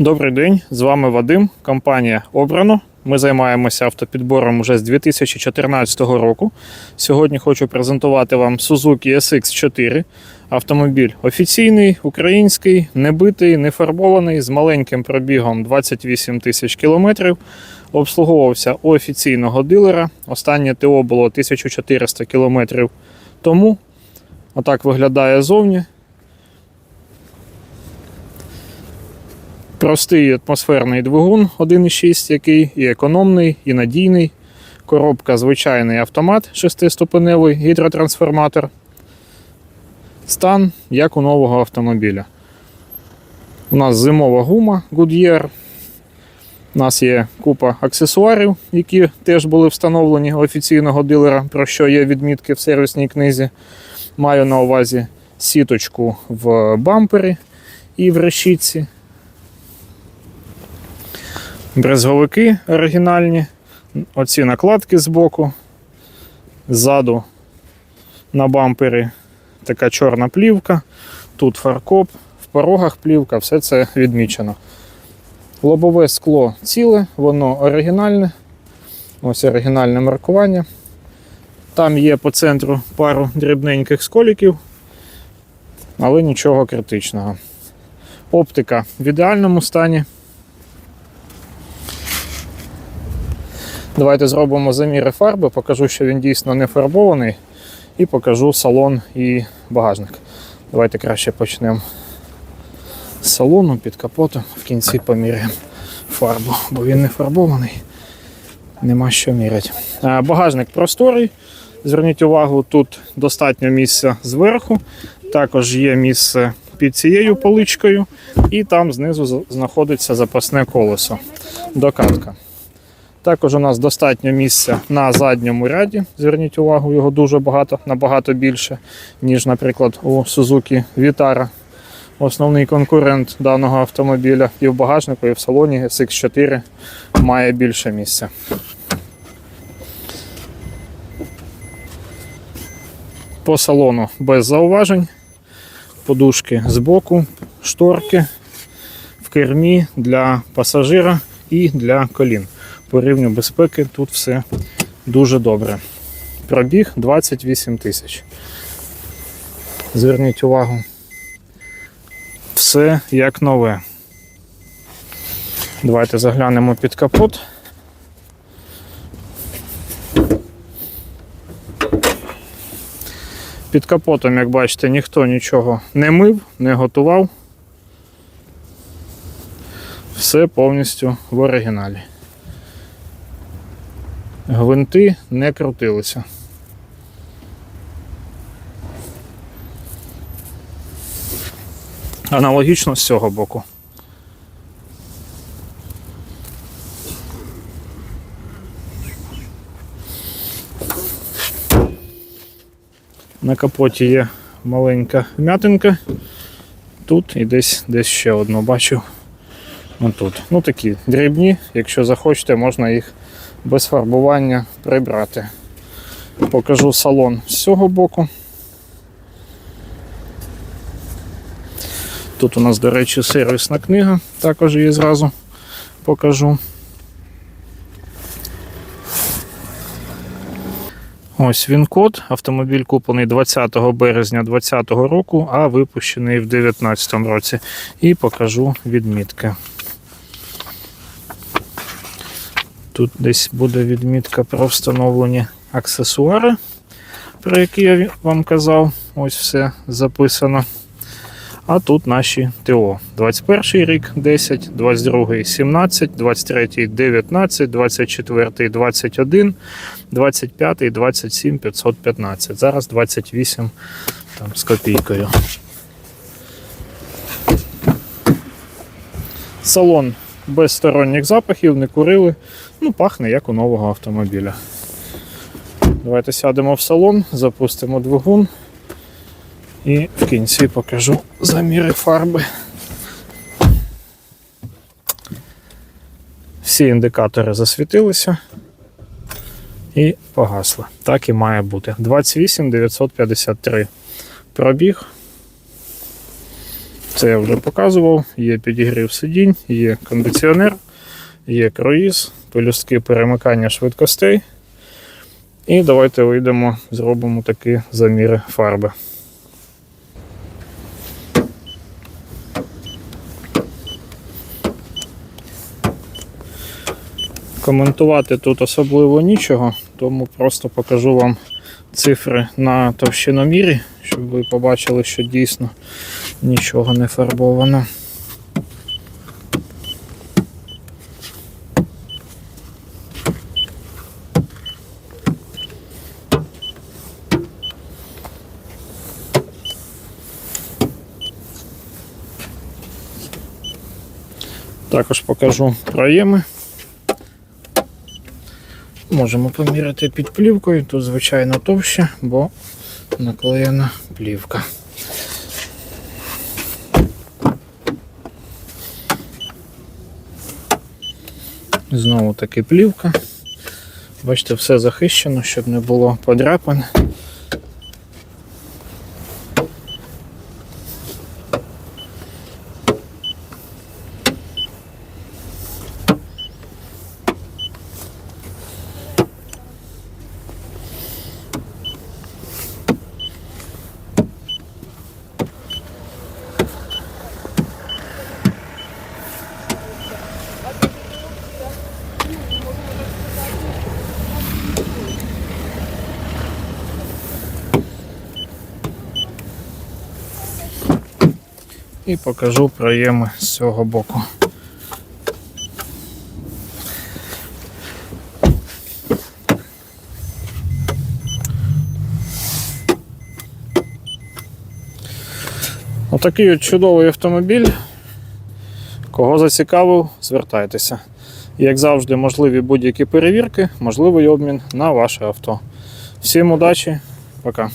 Добрий день, з вами Вадим, компанія Обрано. Ми займаємося автопідбором уже з 2014 року. Сьогодні хочу презентувати вам Suzuki SX4. Автомобіль офіційний, український, небитий, не фарбований, з маленьким пробігом 28 тисяч кілометрів. Обслуговувався у офіційного дилера. Останнє ТО було 1400 кілометрів тому. Отак виглядає зовні. Простий атмосферний двигун 1.6, який і економний, і надійний. Коробка звичайний автомат шестиступеневий гідротрансформатор. Стан як у нового автомобіля. У нас зимова гума Goodyear. У нас є купа аксесуарів, які теж були встановлені офіційного дилера, про що є відмітки в сервісній книзі. Маю на увазі сіточку в бампері і в решітці. Брезговики оригінальні. Оці накладки збоку. Ззаду на бампері така чорна плівка. Тут фаркоп, в порогах плівка, все це відмічено. Лобове скло ціле, воно оригінальне. Ось оригінальне маркування. Там є по центру пару дрібненьких сколіків, але нічого критичного. Оптика в ідеальному стані. Давайте зробимо заміри фарби, покажу, що він дійсно не фарбований, і покажу салон і багажник. Давайте краще почнемо з салону під капотом, в кінці поміряємо фарбу, бо він не фарбований, нема що міряти. Багажник просторий. Зверніть увагу, тут достатньо місця зверху, також є місце під цією поличкою, і там знизу знаходиться запасне колесо. Докатка. Також у нас достатньо місця на задньому ряді. Зверніть увагу, його дуже багато, набагато більше, ніж, наприклад, у Suzuki Vitara. Основний конкурент даного автомобіля і в багажнику, і в салоні SX4 має більше місця. По салону без зауважень. Подушки збоку, шторки в кермі для пасажира і для колін по рівню безпеки тут все дуже добре. Пробіг 28 тисяч. Зверніть увагу. Все як нове. Давайте заглянемо під капот. Під капотом, як бачите, ніхто нічого не мив, не готував. Все повністю в оригіналі. Гвинти не крутилися. Аналогічно з цього боку. На капоті є маленька вмятинка. Тут і десь десь ще одну бачив. Отут. Ну такі дрібні, якщо захочете, можна їх без фарбування прибрати. Покажу салон з цього боку. Тут у нас, до речі, сервісна книга, також її зразу покажу. Ось він код. Автомобіль куплений 20 березня 2020 року, а випущений в 2019 році. І покажу відмітки. Тут десь буде відмітка про встановлені аксесуари, про які я вам казав. Ось все записано. А тут наші ТО. 21 рік 10, 22 17, 23 19, 24 21, 25 27 515. Зараз 28 там, з копійкою. Салон без сторонніх запахів, не курили. Ну, пахне як у нового автомобіля. Давайте сядемо в салон, запустимо двигун і в кінці покажу заміри фарби. Всі індикатори засвітилися і погасли. Так і має бути. 28 953 пробіг. Це я вже показував. Є підігрів сидінь, є кондиціонер, є круїз, пелюстки перемикання швидкостей. І давайте вийдемо, зробимо такі заміри фарби. Коментувати тут особливо нічого, тому просто покажу вам цифри на товщиномірі, щоб ви побачили, що дійсно нічого не фарбовано. Також покажу проєми. Можемо поміряти під плівкою. Тут, звичайно, товще, бо наклеєна плівка. Знову таки плівка. Бачите, все захищено, щоб не було подряпин. І покажу проєми з цього боку. Отакий от чудовий автомобіль. Кого зацікавив, звертайтеся. Як завжди, можливі будь-які перевірки, можливий обмін на ваше авто. Всім удачі, пока.